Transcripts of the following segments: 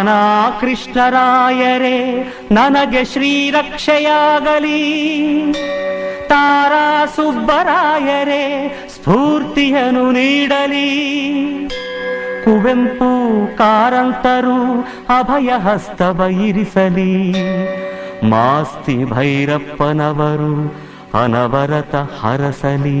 ಆನಾ ಕೃಷ್ಣರಾಯರೇ, ನನಗೆ ಶ್ರೀರಕ್ಷೆಯಾಗಲಿ. ತಾರಾ ಸುಬ್ಬರಾಯರೇ, ಸ್ಫೂರ್ತಿಯನ್ನು ನೀಡಲಿ. ಕುವೆಂಪು ಕಾರಂತರು ಅಭಯ ಹಸ್ತ ಬೈರಿಸಲಿ ಮಾಸ್ತಿ ಭೈರಪ್ಪನವರು ಅನವರತ ಹರಸಲಿ.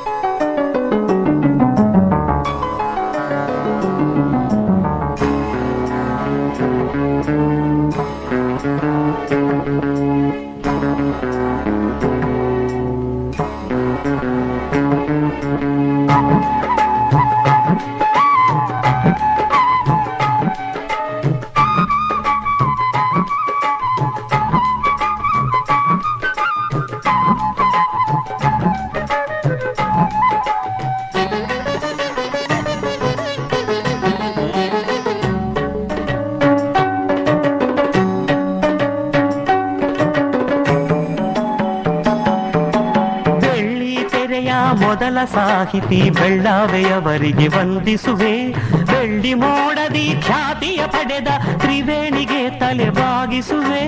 Thank ಮೊದಲ ಸಾಹಿತಿ ಬೆಳ್ಳಾವೆಯವರಿಗೆ ವಂದಿಸುವೆ. ಬೆಳ್ಳಿ ಮೋಡದಿ ಖ್ಯಾತಿಯ ಪಡೆದ ತ್ರಿವೇಣಿಗೆ ತಲೆ ಬಾಗಿಸುವೆ.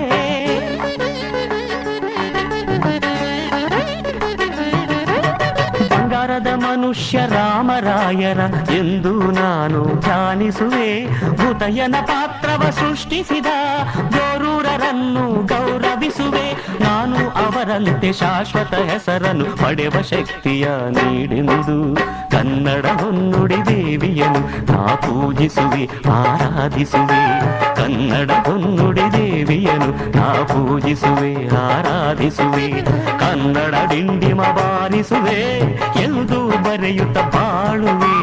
ಬಂಗಾರದ ಮನುಷ್ಯ ರಾಮರಾಯರ ಎಂದು ನಾನು ಧ್ಯಾನಿಸುವೆ. ಭೂತಯ್ಯನ ಪಾತ್ರವ ಸೃಷ್ಟಿಸಿದ ಗೋರೂರರನ್ನು ಗೌರವಿಸುವೆ ನಾನು ಅವರಂತೆ ಶಾಶ್ವತ ಹೆಸರನ್ನು ಪಡೆವ ಶಕ್ತಿಯ ನೀಡೆಂದು ಕನ್ನಡ ಹೊನ್ನುಡಿ ದೇವಿಯನು ನಾ ಪೂಜಿಸುವೆ ಆರಾಧಿಸುವೆ ಕನ್ನಡ ಹೊನ್ನುಡಿ ದೇವಿಯನು ನಾ ಪೂಜಿಸುವೆ ಆರಾಧಿಸುವೆ ಕನ್ನಡ ಡಿಂಡಿಮ ಬಾರಿಸುವೆ ಎಂದು ಬರೆಯುತ್ತ ಬಾಳುವೆ ಕನ್ನಡ ಡಿಂಡಿಮ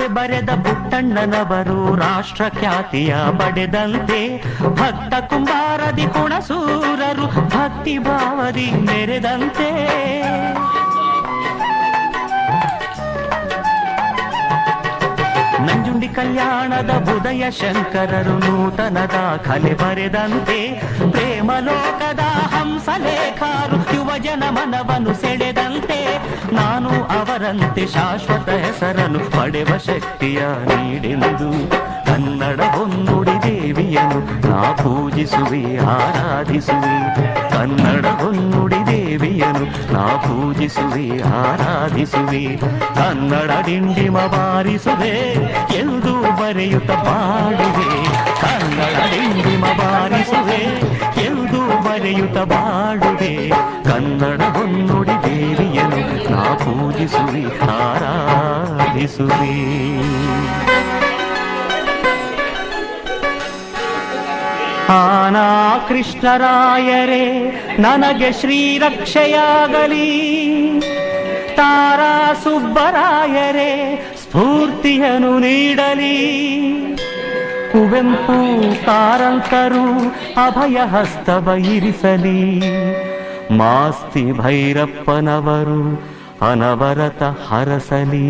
ಚಿತ್ರಕಥೆ ಬರೆದ ಪುಟ್ಟಣ್ಣನವರು ರಾಷ್ಟ್ರ ಖ್ಯಾತಿಯ ಪಡೆದಂತೆ ಭಕ್ತ ಕುಂಬಾರದಿ ಕುಣಸೂರರು ಭಕ್ತಿ ಭಾವದಿ ಮೆರೆದಂತೆ ನಂಜುಂಡಿ ಕಲ್ಯಾಣದ ಬುದಯ ಶಂಕರರು ನೂತನ ದಾಖಲೆ ಬರೆದಂತೆ ಪ್ರೇಮ ಲೋಕದ ಹಂಸಲೇಖರು ಯುವಜನ ಮನವನ್ನು ಸೆಳೆದಂತೆ ನಾನು ಅವರಂತೆ ಶಾಶ್ವತ ಹೆಸರನ್ನು ಪಡೆವ ಶಕ್ತಿಯ ನೀಡೆಂದು ಕನ್ನಡ ಹೊನ್ನುಡಿ ದೇವಿಯನ್ನು ನಾ ಪೂಜಿಸುವೆ, ಆರಾಧಿಸುವೆ. ಕನ್ನಡ ಹೊನ್ನುಡಿ ದೇವಿಯನ್ನು ನಾ ಪೂಜಿಸುವೆ, ಆರಾಧಿಸುವೆ. ಕನ್ನಡ ಡಿಂಡಿಮ ಬಾರಿಸುವೆ, ಎಂದು ಬರೆಯುತ್ತ ಪಾಡುವೆ. ಕನ್ನಡ ಡಿಂಡಿಮ ಬಾರಿಸುವೆ, ಎಂದು ಬರೆಯುತ್ತ ಬಾಳುವೆ. ಕನ್ನಡ ಹೊನ್ನುಡಿ ದೇವಿಯನು ನಾ ಪೂಜಿಸುವೆ, ಆರಾಧಿಸುವೆ. ಆನಾ ಕೃಷ್ಣರಾಯರೇ, ನನಗೆ ಶ್ರೀರಕ್ಷೆಯಾಗಲಿ. ತಾರಾ ಸುಬ್ಬರಾಯರೇ, ಸ್ಫೂರ್ತಿಯನ್ನು ನೀಡಲಿ. ಕುವೆಂಪು ಕಾರಂತರು ಅಭಯ ಹಸ್ತವ ಇರಿಸಲಿ. ಮಾಸ್ತಿ ಭೈರಪ್ಪನವರು ಅನವರತ ಹರಸಲಿ.